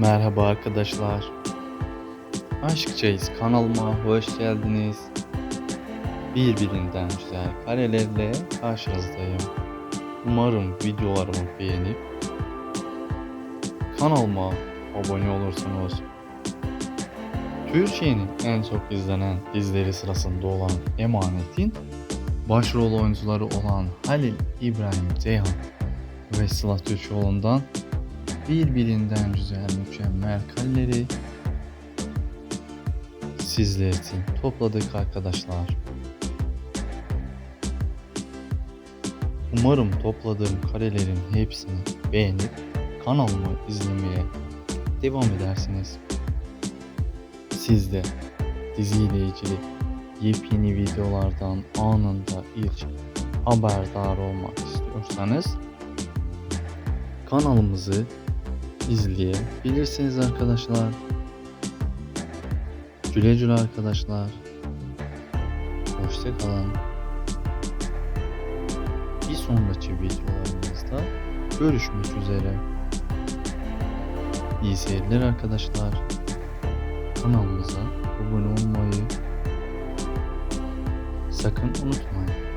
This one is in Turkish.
Merhaba arkadaşlar. Aşkçayız kanalıma hoş geldiniz. Birbirinden güzel karelerle karşınızdayım. Umarım videolarımı beğenip kanalıma abone olursunuz. Türkiye'nin en çok izlenen dizileri sırasında olan Emanet'in başrol oyuncuları olan Halil İbrahim Ceyhan ve Sıla Türkoğlu'ndan birbirinden güzel mükemmel kareleri sizler için topladık arkadaşlar. Umarım topladığım karelerin hepsini beğenip kanalımı izlemeye devam edersiniz. Siz de diziyle ilgili yepyeni videolardan anında ilk haberdar olmak istiyorsanız kanalımızı izleyebilirsiniz arkadaşlar. Güle güle arkadaşlar. Hoşçakalın. Bir sonraki videolarımızda görüşmek üzere. İyi seyirler arkadaşlar. Kanalımıza abone olmayı sakın unutmayın.